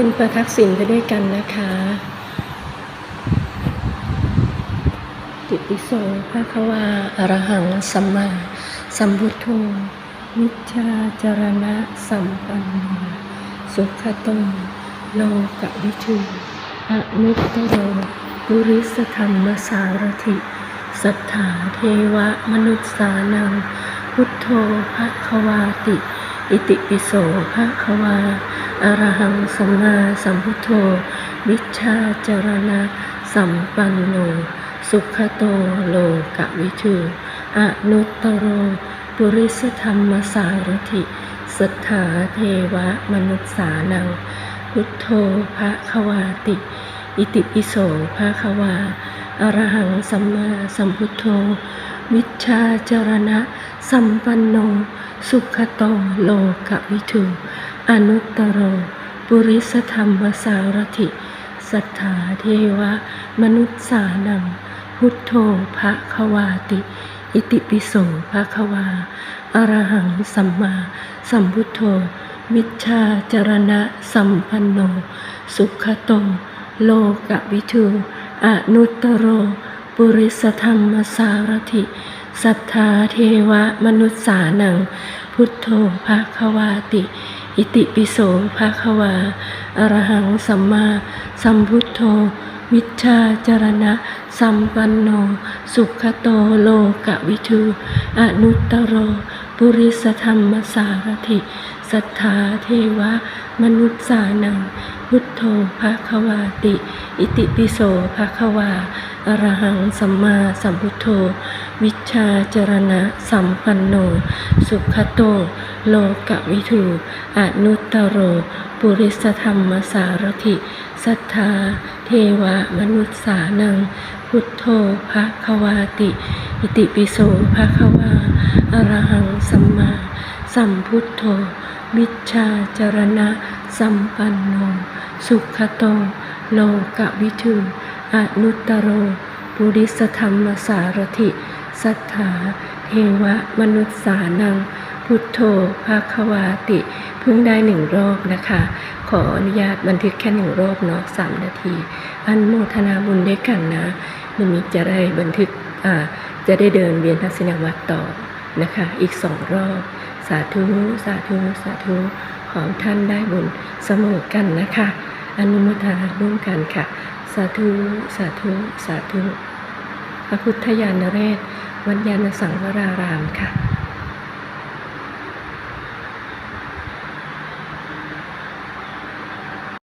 ยืนประทักษิณไปด้วยกันนะคะติปิโสภะควาอรหังสัมมาสัมพุทโธมิจฉาจารณะสัมปันโนสุขโตโลกวิทูอนุตโรปุริสธรรมสารถิสัทธาเทวะมนุษย์สานัง พุทโธภะควาติ อิติปิโสภะควา อรหังสัมมาสัมพุทโธวิชชาจารณะสัมปันโน สุขโตโลกวิทูอนุตตโรปุริสธรรมสารถิสัทธาเทวะมนุษย์สานัง พุทโธภะควาติ อิติปิโสภะคะวาอรหังสัมมาสัมพุทโธวิชาจรณะ สัมปันโน สุขโตโลกวิทู อนุตตโรปุริสธรรมสารถิ สัทธาเทวะ มนุษย์สานัง พุทโธภะควาติ อิติปิโสภะควาอรหังสัมมาสัมพุทโธวิชาจรณะสัมปันโน สุขโต โลกวิทูอนุตตโร ปุริสธรรมสารถิ สัทธาเทวะมนุษย์สานัง พุทโธภะคะวาติ อิติปิโสภะคะวาอรหังสัมมาสัมพุทโธวิชาจารณะ สัมปันโน สุขโตโลกวิทูอนุตตโร ปุริสธรรมสารถิสัทธาเทวะ มนุษย์สานัง พุทโธภะคะวาติ อิติปิโสภะคะวาอรหังสัมมาสัมพุทโธ วิชาจรณะสัมปันโน สุขโต โลกวิทูอนุตตโร ปุริสธรรมสารถิสัทธา เทวะมนุษย์สานัง พุทโธภะคะวาติ อิติปิโสภะคะวาอรหังสัมมาสัมพุทโธวิชชาจรณะสัมปันโน สุขโต โลกวิทูอนุตตโร ปุริสธรรมสารถิสัทธา เทวะมนุษย์สานัง พุทโธภาควาติ เพิ่งได้หนึ่งรอบนะคะ ขออนุญาตบันทึกแค่หนึ่งรอบเนาะสามนาที อันโมทนาบุญด้วยกันนะนิมิตจะได้บันทึกจะได้เดินเวียนทัศนวัตต่อนะคะ อีกสองรอบ สาธุ สาธุ สาธุ ขอให้ท่านได้บุญเสมอกันนะคะ อนุโมทนาร่วมกันค่ะาธุ สาธุ สาธุ พระพุทธญาณเรศ วัดยานสังวรารามค่ะ